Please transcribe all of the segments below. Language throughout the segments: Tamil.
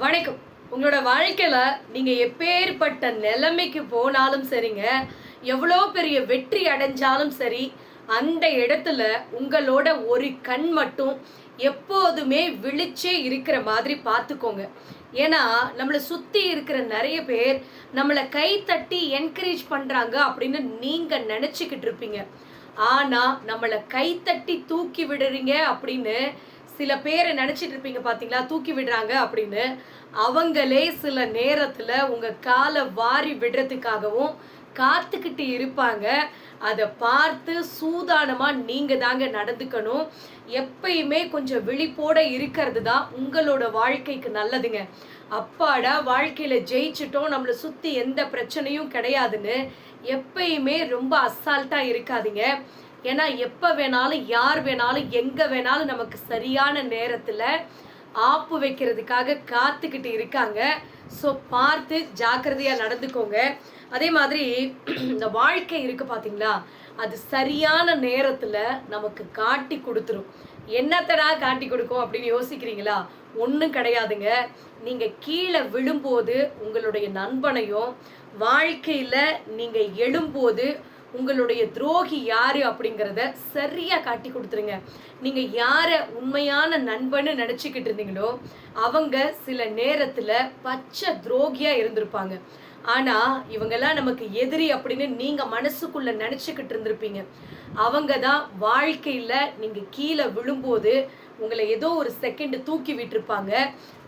வணக்கம். உங்களோட வாழ்க்கையில் நீங்கள் எப்பேற்பட்ட நிலைமைக்கு போனாலும் சரிங்க. எவ்வளோ பெரிய வெற்றி அடைஞ்சாலும் சரி அந்த இடத்துல உங்களோட ஒரு கண் மட்டும் எப்போதுமே விழிச்சே இருக்கிற மாதிரி பார்த்துக்கோங்க. ஏன்னா நம்மளை சுற்றி இருக்கிற நிறைய பேர் நம்மளை கை தட்டி என்கரேஜ் பண்ணுறாங்க அப்படின்னு நீங்கள் நினச்சிக்கிட்டு இருப்பீங்க. ஆனால் நம்மளை கை தட்டி தூக்கி விடுறீங்க அப்படின்னு சில பேரை நினச்சிட்டு இருப்பீங்க பார்த்தீங்களா தூக்கி விடுறாங்க அப்படின்னு. அவங்களே சில நேரத்தில் உங்கள் காலை வாரி விடுறதுக்காகவும் காத்துக்கிட்டு இருப்பாங்க. அதை பார்த்து சூதானமாக நீங்கள் தாங்க நடந்துக்கணும். எப்பயுமே கொஞ்சம் விழிப்போட இருக்கிறது தான் உங்களோட வாழ்க்கைக்கு நல்லதுங்க. அப்பாடா வாழ்க்கையில் ஜெயிச்சிட்டோம். நம்மளை சுற்றி எந்த பிரச்சனையும் கிடையாதுன்னு எப்பயுமே ரொம்ப அசால்ட்டாக இருக்காதிங்க. ஏன்னா எப்போ வேணாலும் யார் வேணாலும் எங்கே வேணாலும் நமக்கு சரியான நேரத்தில் ஆப்பு வைக்கிறதுக்காக காத்துக்கிட்டு இருக்காங்க. ஸோ பார்த்து ஜாக்கிரதையாக நடந்துக்கோங்க. அதே மாதிரி இந்த வாழ்க்கை இருக்குது பார்த்தீங்களா அது சரியான நேரத்தில் நமக்கு காட்டி கொடுத்துரும். என்னத்தடா காட்டி கொடுக்கும் அப்படின்னு யோசிக்கிறீங்களா? ஒன்றும் கிடையாதுங்க. நீங்கள் கீழே விழும்போது உங்களுடைய நண்பனையும் வாழ்க்கையில் நீங்கள் எழும்போது உங்களுடைய துரோகி யாரு அப்படிங்கிறத சரியா காட்டி கொடுத்துருங்க. நீங்க யார உண்மையான நண்பன்னு நினைச்சுக்கிட்டு இருந்தீங்களோ அவங்க சில நேரத்துல பச்சை துரோகியா இருந்திருப்பாங்க. ஆனா இவங்கெல்லாம் நமக்கு எதிரி அப்படின்னு நீங்க மனசுக்குள்ள நினைச்சுக்கிட்டு இருந்திருப்பீங்க. அவங்க தான் வாழ்க்கையில நீங்க கீழே விழும்போது உங்களை ஏதோ ஒரு செகண்ட் தூக்கி விட்டுருப்பாங்க.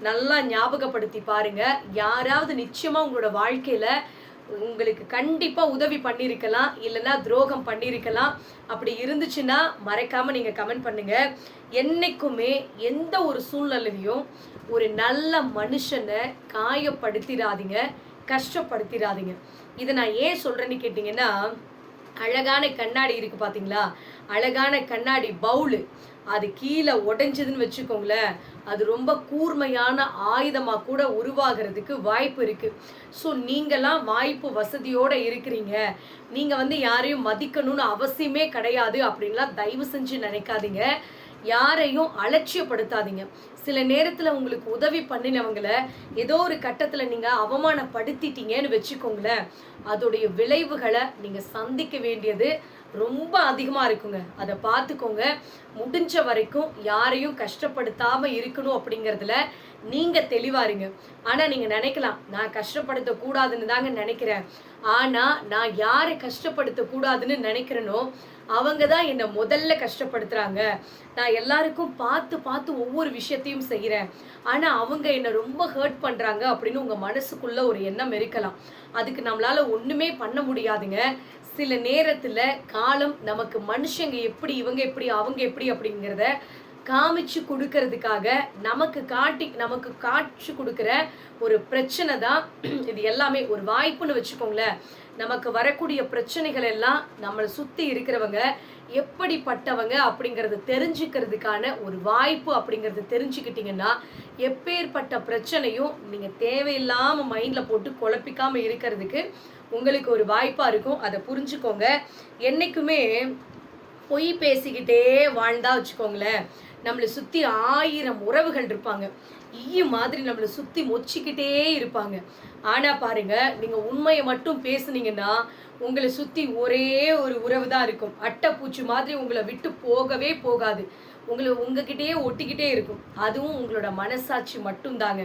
நல்லா ஞாபகப்படுத்தி பாருங்க. யாராவது நிச்சயமா உங்களோட வாழ்க்கையில உங்களுக்கு கண்டிப்பாக உதவி பண்ணியிருக்கலாம் இல்லைன்னா துரோகம் பண்ணியிருக்கலாம் அப்படி இருந்துச்சுன்னா மறைக்காமல் நீங்கள் கமெண்ட் பண்ணுங்கள் என்றைக்குமே எந்த ஒரு சூழ்நிலையும் ஒரு நல்ல மனுஷனை காயப்படுத்திடாதீங்க கஷ்டப்படுத்திடாதீங்க இதை நான் ஏன் சொல்கிறேன்னு கேட்டிங்கன்னா அழகான கண்ணாடி இருக்குது பார்த்தீங்களா அழகான கண்ணாடி பவுலு. அது கீழே உடைஞ்சதுன்னு வச்சுக்கோங்களேன். அது ரொம்ப கூர்மையான ஆயுதமாக கூட உருவாகிறதுக்கு வாய்ப்பு இருக்குது ஸோ நீங்களாம் வாய்ப்பு வசதியோடு இருக்கிறீங்க. நீங்கள் வந்து யாரையும் மதிக்கணும்னு அவசியமே கிடையாது அப்படின்லாம் தயவு செஞ்சு நினைக்காதீங்க. யாரையும் அலட்சியப்படுத்தாதீங்க. சில நேரத்தில் உங்களுக்கு உதவி பண்ணினவங்கள ஏதோ ஒரு கட்டத்தில் நீங்கள் அவமானப்படுத்திட்டீங்கன்னு வச்சுக்கோங்களேன். அதோடைய விளைவுகளை நீங்கள் சந்திக்க வேண்டியது ரொம்ப அதிகமாக இருக்குங்க. அதை பார்த்துக்கோங்க முடிஞ்ச வரைக்கும் யாரையும் கஷ்டப்படுத்தாமல் இருக்கணும் அப்படிங்கறதுல நீங்கள் தெளிவாருங்க ஆனால் நீங்கள் நினைக்கலாம் நான் கஷ்டப்படுத்த கூடாதுன்னு தாங்க நினைக்கிறேன். ஆனால் நான் யாரை கஷ்டப்படுத்த கூடாதுன்னு நினைக்கிறேனோ அவங்க தான் என்னை முதல்ல கஷ்டப்படுத்துகிறாங்க நான் எல்லாருக்கும் பார்த்து பார்த்து ஒவ்வொரு விஷயத்தையும் செய்கிறேன் ஆனால் அவங்க என்னை ரொம்ப ஹர்ட் பண்ணுறாங்க அப்படின்னு உங்கள் மனசுக்குள்ளே ஒரு எண்ணம் இருக்கலாம். அதுக்கு நம்மளால் ஒன்றுமே பண்ண முடியாதுங்க. சில நேரத்தில் காலம் நமக்கு மனுஷங்க எப்படி இவங்க எப்படி அவங்க எப்படி அப்படிங்கிறத காமிச்சு கொடுக்கறதுக்காக நமக்கு காட்டி நமக்கு காட்சி கொடுக்குற ஒரு பிரச்சனை தான் இது எல்லாமே ஒரு வாய்ப்புன்னு வச்சுக்கோங்களேன். நமக்கு வரக்கூடிய பிரச்சனைகள் எல்லாம் நம்மளை சுத்தி இருக்கிறவங்க எப்படிப்பட்டவங்க அப்படிங்கறத தெரிஞ்சுக்கிறதுக்கான ஒரு வாய்ப்பு அப்படிங்கறத தெரிஞ்சுக்கிட்டீங்கன்னா எப்பேற்பட்ட பிரச்சனையும் நீங்க தேவையில்லாம மைண்ட்ல போட்டு குழப்பிக்காம இருக்கிறதுக்கு உங்களுக்கு ஒரு வாய்ப்பா இருக்கும். அதை புரிஞ்சுக்கோங்க. என்னைக்குமே பொய் பேசிக்கிட்டே வாழ்ந்தா வச்சுக்கோங்களேன். நம்மளை சுற்றி ஆயிரம் உறவுகள் இருப்பாங்க. ஈ மாதிரி நம்மளை சுற்றி மொச்சிக்கிட்டே இருப்பாங்க. ஆனால் பாருங்கள் நீங்கள் உண்மையை மட்டும் பேசுனீங்கன்னா உங்களை சுற்றி ஒரே ஒரு உறவு தான் இருக்கும். அட்டைப்பூச்சி மாதிரி உங்களை விட்டு போகவே போகாது. உங்களை உங்ககிட்டயே ஒட்டிக்கிட்டே இருக்கும். அதுவும் உங்களோட மனசாட்சி மட்டும்தாங்க.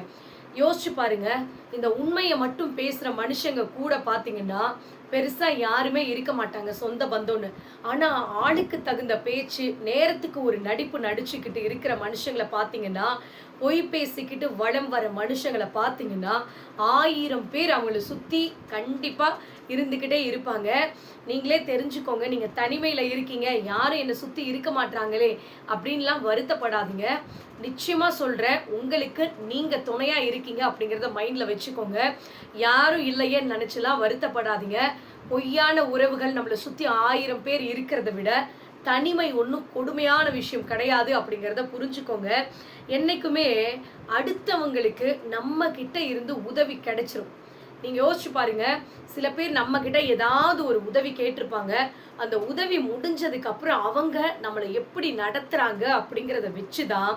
யோசிச்சு பாருங்க இந்த உண்மையை மட்டும் பேசுற மனுஷங்க கூட பாத்தீங்கன்னா பெருசா யாருமே இருக்க மாட்டாங்க சொந்த பந்தம்னு ஆனா ஆளுக்கு தகுந்த பேச்சு நேரத்துக்கு ஒரு நடிப்பு நடிச்சுக்கிட்டு இருக்கிற மனுஷங்களை பாத்தீங்கன்னா பொய் பேசிக்கிட்டு வளம் வர மனுஷங்களை பார்த்தீங்கன்னா ஆயிரம் பேர் அவங்கள சுத்தி கண்டிப்பா இருந்துக்கிட்டே இருப்பாங்க. நீங்களே தெரிஞ்சுக்கோங்க. நீங்க தனிமையில இருக்கீங்க. யாரும் என்னை சுத்தி இருக்க மாட்டாங்களே அப்படின்லாம் வருத்தப்படாதீங்க. நிச்சயமா சொல்றேன். உங்களுக்கு நீங்க துணையா இருக்கீங்க அப்படிங்கறத மைண்ட்ல வச்சுக்கோங்க. யாரும் இல்லையேன்னு நினச்சிலாம் வருத்தப்படாதீங்க. பொய்யான உறவுகள் நம்மளை சுத்தி ஆயிரம் பேர் இருக்கிறத விட தனிமை ஒன்றும் கொடுமையான விஷயம் கிடையாது அப்படிங்கிறத புரிஞ்சுக்கோங்க. என்னைக்குமே அடுத்தவங்களுக்கு நம்ம கிட்ட இருந்து உதவி கிடைச்சிரும். நீங்க யோசிச்சு பாருங்க. சில பேர் நம்ம கிட்ட ஏதாவது ஒரு உதவி கேட்டிருப்பாங்க. அந்த உதவி முடிஞ்சதுக்கு அப்புறம் அவங்க நம்மளை எப்படி நடத்துறாங்க அப்படிங்கிறத வச்சுதான்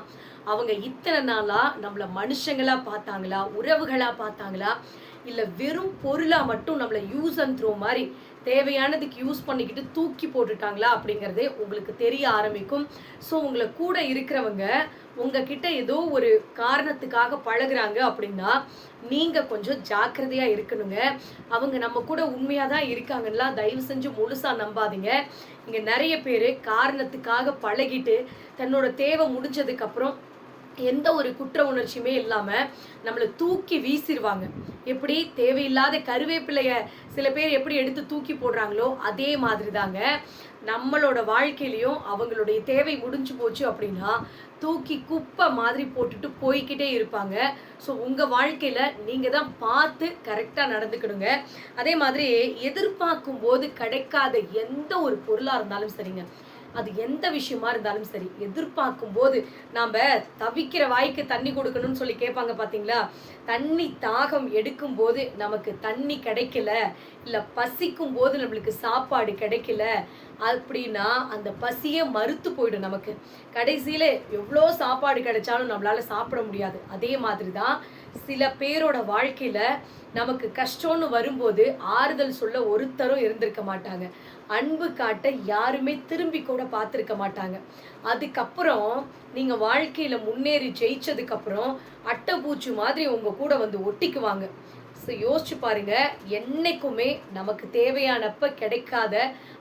அவங்க இத்தனை நாளா நம்மள மனுஷங்களா பார்த்தாங்களா உறவுகளா பார்த்தாங்களா? இல்லை வெறும் பொருளாக மட்டும் நம்மளை யூஸ் அண்ட் த்ரோ மாதிரி தேவையானதுக்கு யூஸ் பண்ணிக்கிட்டு தூக்கி போட்டுட்டாங்களா அப்படிங்கிறதே உங்களுக்கு தெரிய ஆரம்பிக்கும். ஸோ உங்களை கூட இருக்கிறவங்க உங்ககிட்ட ஏதோ ஒரு காரணத்துக்காக பழகுறாங்க அப்படின்னா நீங்கள் கொஞ்சம் ஜாக்கிரதையாக இருக்கணுங்க. அவங்க நம்ம கூட உண்மையாக தான் இருக்காங்கன்னா தயவு செஞ்சு முழுசாக நம்பாதீங்க. இங்கே நிறைய பேர் காரணத்துக்காக பழகிட்டு தன்னோட தேவை முடிஞ்சதுக்கப்புறம் எந்த ஒரு குற்ற உணர்ச்சியுமே இல்லாமல் நம்மளை தூக்கி வீசிடுவாங்க எப்படி? தேவையில்லாத கருவேப்பிலைய சில பேர் எப்படி எடுத்து தூக்கி போடுறாங்களோ அதே மாதிரி தாங்க நம்மளோட வாழ்க்கையிலையும் அவங்களுடைய தேவை முடிஞ்சு போச்சு அப்படின்னா தூக்கி குப்பை மாதிரி போட்டுட்டு போய்க்கிட்டே இருப்பாங்க. ஸோ உங்கள் வாழ்க்கையில் நீங்கள் தான் பார்த்து கரெக்டாக நடந்துக்கிடுங்க அதே மாதிரி எதிர்பார்க்கும் போது கிடைக்காத எந்த ஒரு பொருளாக இருந்தாலும் சரிங்க. அது எந்த விஷயமா இருந்தாலும் சரி எதிர்பார்க்கும் போது நாம தவிக்கிற வாய்க்கு தண்ணி கொடுக்கணும்னு சொல்லி கேட்பாங்க பாத்தீங்களா? தண்ணி தாகம் எடுக்கும் போது நமக்கு தண்ணி கிடைக்கல இல்ல பசிக்கும் போது நம்மளுக்கு சாப்பாடு கிடைக்கல அப்படின்னா அந்த பசியே மறுத்து போயிடும் நமக்கு. கடைசியில எவ்வளோ சாப்பாடு கிடைச்சாலும் நம்மளால சாப்பிட முடியாது. அதே மாதிரி தான் சில பேரோட வாழ்க்கையில நமக்கு கஷ்டம்னு வரும்போது ஆறுதல் சொல்ல ஒருத்தரும் இருந்திருக்க மாட்டாங்க. அன்பு காட்ட யாருமே திரும்பி கூட பார்த்துருக்க மாட்டாங்க. அதுக்கப்புறம் நீங்க வாழ்க்கையில முன்னேறி ஜெயிச்சதுக்கு அப்புறம் அட்டைப்பூச்சி மாதிரி உங்க கூட வந்து ஒட்டிக்குவாங்க. ஸோ யோசிச்சு பாருங்க. என்றைக்குமே நமக்கு தேவையானப்ப கிடைக்காத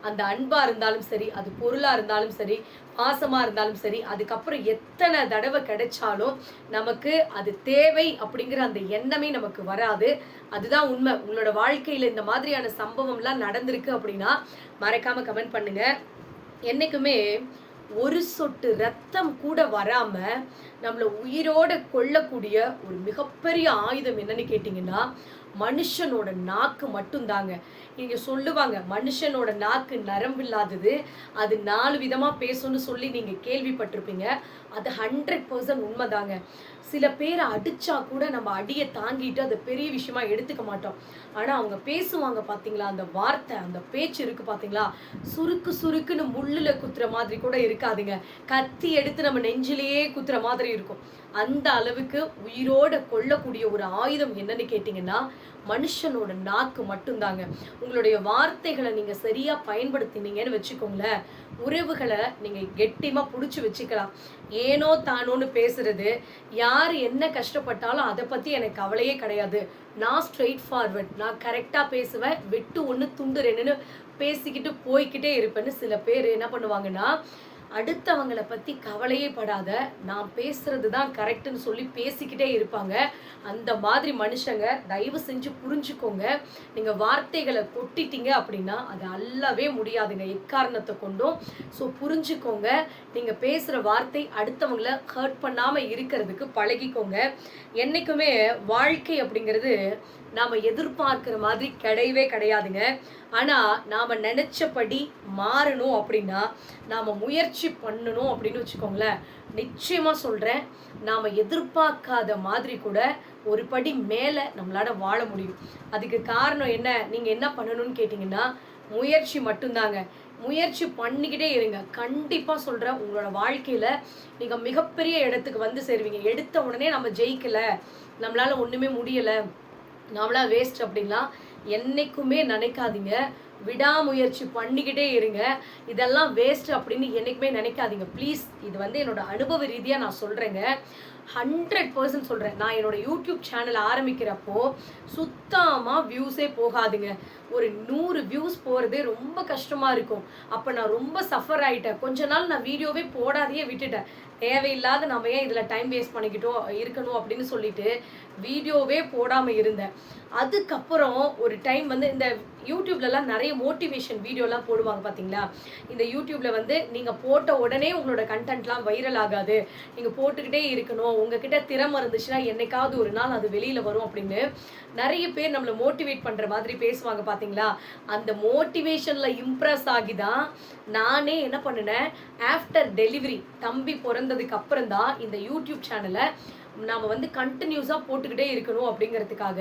அந்த அன்பாக இருந்தாலும் சரி அது பொருளாக இருந்தாலும் சரி பாசமாக இருந்தாலும் சரி அதுக்கப்புறம் எத்தனை தடவை கிடைச்சாலும் நமக்கு அது தேவை அப்படிங்கிற அந்த எண்ணமே நமக்கு வராது. அதுதான் உண்மை. உங்களோட வாழ்க்கையில் இந்த மாதிரியான சம்பவம்லாம் நடந்திருக்கு அப்படின்னா மறக்காம கமெண்ட் பண்ணுங்க. என்னைக்குமே ஒரு சொட்டு ரத்தம் கூட வராமல் நம்மளை உயிரோட கொல்லக்கூடிய ஒரு மிகப்பெரிய ஆயுதம் என்னன்னு கேட்டிங்கன்னா மனுஷனோட நாக்கு மட்டும்தாங்க. நீங்க சொல்லுவாங்க மனுஷனோட நாக்கு நரம்பு இல்லாதது அது நாலு விதமா பேசும்னு சொல்லி நீங்க கேள்விப்பட்டிருப்பீங்க. அது ஹண்ட்ரட் பர்சன்ட் உண்மைதாங்க. சில பேரை அடிச்சா கூட நம்ம அடியை தாங்கிட்டு அதை பெரிய விஷயமா எடுத்துக்க மாட்டோம். ஆனா அவங்க பேசுவாங்க பாத்தீங்களா? அந்த வார்த்தை அந்த பேச்சு இருக்கு பாத்தீங்களா? சுருக்கு சுருக்குன்னு முள்ளுல குத்துற மாதிரி கூட இருக்காதுங்க. கத்தி எடுத்து நம்ம நெஞ்சிலேயே குத்துற மாதிரி இருக்கும். அந்த அளவுக்கு உயிரோட கொல்லக்கூடிய ஒரு ஆயுதம் என்னன்னு கேட்டிங்கன்னா மனுஷனோட நாக்கு மட்டும்தாங்க. உங்களுடைய வார்த்தைகளை நீங்கள் சரியா பயன்படுத்தினீங்கன்னு வச்சுக்கோங்களேன் உறவுகளை நீங்கள் கெட்டிமா பிடிச்சி வச்சுக்கலாம். ஏனோ தானோன்னு பேசுறது யார் என்ன கஷ்டப்பட்டாலும் அதை பற்றி எனக்கு கவலையே கிடையாது. நான் ஸ்ட்ரெயிட் ஃபார்வர்ட் நான் கரெக்டாக பேசுவேன் வெட்டு ஒன்று துண்டு ரெண்டுன்னு பேசிக்கிட்டு போய்கிட்டே இருப்பேன்னு சில பேர் என்ன பண்ணுவாங்கன்னா அடுத்தவங்களை பத்தி கவலையே படாத. நான் பேசுறது தான் கரெக்டுன்னு சொல்லி பேசிக்கிட்டே இருப்பாங்க. அந்த மாதிரி மனுஷங்க தயவு செஞ்சு புரிஞ்சுக்கோங்க. நீங்க வார்த்தைகளை கொட்டிட்டீங்க அப்படின்னா அது அல்லவே முடியாதுங்க எக்காரணத்தை கொண்டும். ஸோ புரிஞ்சுக்கோங்க. நீங்க பேசுற வார்த்தை அடுத்தவங்கள ஹர்ட் பண்ணாம இருக்கிறதுக்கு பழகிக்கோங்க. என்னைக்குமே வாழ்க்கை அப்படிங்கிறது நாம எதிர்பார்க்கிற மாதிரி கிடையவே கிடையாதுங்க. ஆனா நாம நினைச்சபடி மாறணும் அப்படின்னா நாம முயற்சி பண்ணணும் அப்படின்னு வச்சுக்கோங்களேன். நிச்சயமாக சொல்கிறேன் நாம் எதிர்பார்க்காத மாதிரி கூட ஒரு படி மேலே நம்மளால் வாழ முடியும். அதுக்கு காரணம் என்ன? நீங்கள் என்ன பண்ணணும்னு கேட்டிங்கன்னா முயற்சி மட்டும்தாங்க. முயற்சி பண்ணிக்கிட்டே இருங்க. கண்டிப்பாக சொல்கிறேன் உங்களோட வாழ்க்கையில் நீங்கள் மிகப்பெரிய இடத்துக்கு வந்து சேருவீங்க. எடுத்த உடனே நம்ம ஜெயிக்கலை நம்மளால ஒன்றுமே முடியலை நம்மளால் வேஸ்ட் அப்படின்லாம் என்னைக்குமே நினைக்காதீங்க. விடாமுயற்சி பண்ணிக்கிட்டே இருங்க. இதெல்லாம் வேஸ்ட் அப்படின்னு என்னைக்குமே நினைக்காதீங்க. ப்ளீஸ் இது வந்து என்னோட அனுபவ ரீதியாக நான் சொல்கிறேங்க ஹண்ட்ரட் பர்சன்ட் சொல்கிறேன் நான் என்னோட யூடியூப் சேனல் ஆரம்பிக்கிறப்போ சுத்தமாக வியூஸே போகாதுங்க. ஒரு நூறு வியூஸ் போகிறதே ரொம்ப கஷ்டமாக இருக்கும். அப்போ நான் ரொம்ப சஃபர் ஆகிட்டேன் கொஞ்ச நாள் நான் வீடியோவே போடாதையே விட்டுட்டேன். தேவையில்லாத நம்ம ஏன் இதில் டைம் வேஸ்ட் பண்ணிக்கிட்டோம் இருக்கணும் அப்படின்னு சொல்லிட்டு வீடியோவே போடாமல் இருந்தேன். அதுக்கப்புறம் ஒரு டைம் வந்து இந்த யூடியூப்லலாம் நிறைய மோட்டிவேஷன் வீடியோலாம் போடுவாங்க பார்த்தீங்களா இந்த யூடியூப்பில் வந்து நீங்கள் போட்ட உடனே உங்களோட கண்டென்ட்லாம் வைரல் ஆகாது. நீங்கள் போட்டுக்கிட்டே இருக்கணும். உங்ககிட்ட திறமை இருந்துச்சுன்னா என்னைக்காவது ஒரு நாள் அது வெளியில் வரும் அப்படின்னு நிறைய பேர் நம்மளை மோட்டிவேட் பண்ணுற மாதிரி பேசுவாங்க பார்த்தீங்களா அந்த மோட்டிவேஷனில் இம்ப்ரெஸ் ஆகி தான் நானே என்ன பண்ணினேன்? ஆஃப்டர் டெலிவரி தம்பி பிறந்ததுக்கு அப்புறம் தான் இந்த யூடியூப் சேனலை நாம் வந்து கண்டினியூஸாக போட்டுக்கிட்டே இருக்கணும் அப்படிங்கிறதுக்காக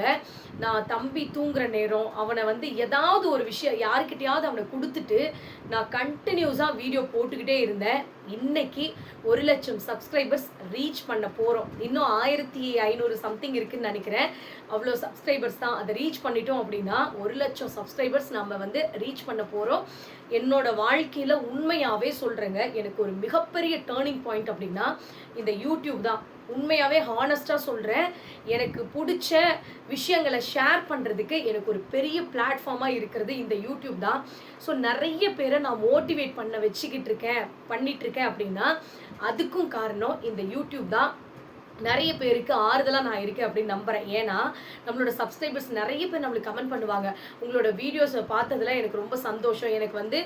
நான் தம்பி தூங்குற நேரம் அவனை வந்து ஏதாவது ஒரு விஷயம் யாருக்கிட்டையாவது அவனை கொடுத்துட்டு நான் கண்டினியூஸாக வீடியோ போட்டுக்கிட்டே இருந்தேன். இன்னைக்கு ஒரு லட்சம் சப்ஸ்கிரைபர்ஸ் ரீச் பண்ண போகிறோம் இன்னும் ஆயிரத்தி ஐநூறு சம்திங் இருக்குன்னு நினைக்கிறேன். அவ்வளோ சப்ஸ்கிரைபர்ஸ் தான். அதை ரீச் பண்ணிட்டோம் அப்படின்னா ஒரு லட்சம் சப்ஸ்கிரைபர்ஸ் நம்ம வந்து ரீச் பண்ண போகிறோம் என்னோட வாழ்க்கையில் உண்மையாகவே சொல்கிறேங்க எனக்கு ஒரு மிகப்பெரிய டேர்னிங் பாயிண்ட் அப்படின்னா இந்த யூடியூப் தான். உண்மையாகவே ஹானஸ்டாக சொல்கிறேன் எனக்கு பிடிச்ச விஷயங்களை ஷேர் பண்ணுறதுக்கு எனக்கு ஒரு பெரிய பிளாட்ஃபார்மாக இருக்கிறது இந்த யூடியூப் தான். ஸோ நிறைய பேரை நான் மோட்டிவேட் பண்ண வச்சுக்கிட்டு இருக்கேன் பண்ணிகிட்ருக்கேன் இருக்கேன் அப்படின்னா அதுக்கும் காரணம் இந்த யூடியூப் தான். நிறைய பேருக்கு ஆறுதலாக நான் இருக்கேன் அப்படின்னு நம்புகிறேன் ஏன்னா நம்மளோட சப்ஸ்கிரைபர்ஸ் நிறைய பேர் நம்மளுக்கு கமெண்ட் பண்ணுவாங்க. உங்களோட வீடியோஸை பார்த்ததுலாம் எனக்கு ரொம்ப சந்தோஷம். எனக்கு வந்து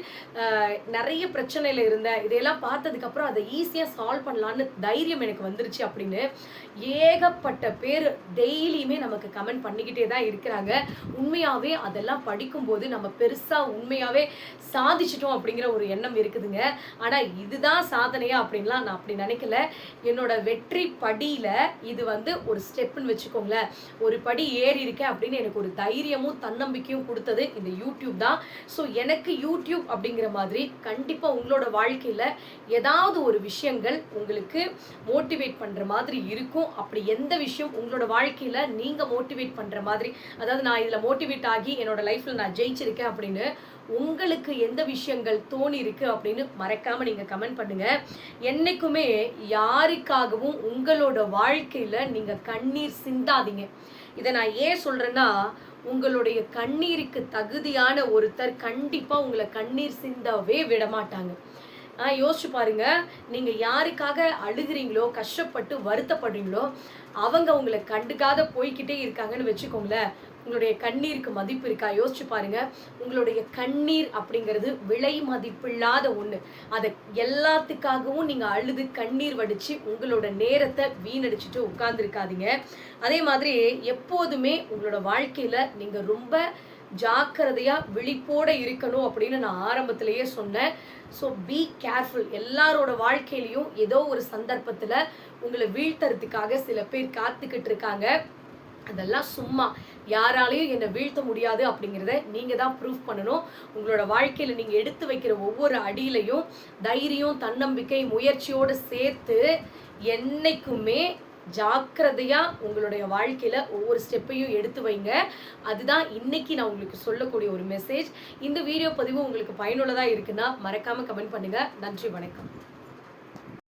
நிறைய பிரச்சனையில் இருந்தேன். இதையெல்லாம் பார்த்ததுக்கப்புறம் அதை ஈஸியாக சால்வ் பண்ணலான்னு தைரியம் எனக்கு வந்துருச்சு அப்படின்னு ஏகப்பட்ட பேர் டெய்லியுமே நமக்கு கமெண்ட் பண்ணிக்கிட்டே தான் இருக்கிறாங்க. உண்மையாகவே அதெல்லாம் படிக்கும்போது நம்ம பெருசாக உண்மையாகவே சாதிச்சிட்டோம் அப்படிங்கிற ஒரு எண்ணம் இருக்குதுங்க. ஆனால் இதுதான் சாதனையா அப்படின்லாம் நான் அப்படி நினைக்கல. என்னோட வெற்றி படி படியில் இது வந்து ஒரு ஸ்டெப்புன்னு வச்சுக்கோங்களேன். ஒரு படி ஏறி இருக்கேன் அப்படின்னு எனக்கு ஒரு தைரியமும் தன்னம்பிக்கையும் கொடுத்தது இந்த யூடியூப் தான். ஸோ எனக்கு யூடியூப் அப்படிங்கிற மாதிரி கண்டிப்பாக உங்களோட வாழ்க்கையில் ஏதாவது ஒரு விஷயங்கள் உங்களுக்கு மோட்டிவேட் பண்ணுற மாதிரி இருக்கும். அப்படி எந்த விஷயம் உங்களோட வாழ்க்கையில் நீங்கள் மோட்டிவேட் பண்ணுற மாதிரி அதாவது நான் இதில் மோட்டிவேட் ஆகி என்னோட லைஃப்பில் நான் ஜெயிச்சிருக்கேன் அப்படின்னு உங்களுக்கு எந்த விஷயங்கள் தோணி இருக்கு அப்படின்னு மறக்காம நீங்க கமெண்ட் பண்ணுங்க. என்னைக்குமே யாருக்காகவும் உங்களோட வாழ்க்கையில நீங்க கண்ணீர் சிந்தாதீங்க. இதை நான் ஏன் சொல்றேன்னா உங்களுடைய கண்ணீருக்கு தகுதியான ஒருத்தர் கண்டிப்பா உங்களை கண்ணீர் சிந்தவே விட மாட்டாங்க யோசிச்சு பாருங்க. நீங்க யாருக்காக அழுகிறீங்களோ கஷ்டப்பட்டு வருத்தப்படுறீங்களோ அவங்க உங்களை கண்டுக்காத போய்க்கிட்டே இருக்காங்கன்னு வச்சுக்கோங்களேன். உங்களுடைய கண்ணீருக்கு மதிப்பு இருக்கா? யோசிச்சு பாருங்க. உங்களுடைய கண்ணீர் அப்படிங்கிறது விலை மதிப்பில்லாத ஒண்ணு. அதை எல்லாத்துக்காகவும் நீங்க அழுது கண்ணீர் வடிச்சு உங்களோட நேரத்தை வீணடிச்சுட்டு உட்கார்ந்துருக்காதீங்க. அதே மாதிரி எப்போதுமே உங்களோட வாழ்க்கையில நீங்க ரொம்ப ஜாக்கிரதையா விழிப்போட இருக்கணும் அப்படின்னு நான் ஆரம்பத்திலேயே சொன்னேன். ஸோ பி கேர்ஃபுல் எல்லாரோட வாழ்க்கையிலையும் ஏதோ ஒரு சந்தர்ப்பத்துல உங்களை வீழ்த்தறதுக்காக சில பேர் காத்துக்கிட்டு இருக்காங்க. அதெல்லாம் சும்மா யாராலையும் என்னை வீழ்த்த முடியாது அப்படிங்கிறத நீங்கள் தான் ப்ரூஃப் பண்ணணும். உங்களோட வாழ்க்கையில் நீங்கள் எடுத்து வைக்கிற ஒவ்வொரு அடியிலையும் தைரியம் தன்னம்பிக்கை முயற்சியோடு சேர்த்து என்றைக்குமே ஜாக்கிரதையாக உங்களுடைய வாழ்க்கையில் ஒவ்வொரு ஸ்டெப்பையும் எடுத்து வைங்க. அதுதான் இன்னைக்கு நான் உங்களுக்கு சொல்லக்கூடிய ஒரு மெசேஜ் இந்த வீடியோ பதிவு உங்களுக்கு பயனுள்ளதாக இருக்குன்னா மறக்காமல் கமெண்ட் பண்ணுங்கள் நன்றி வணக்கம்.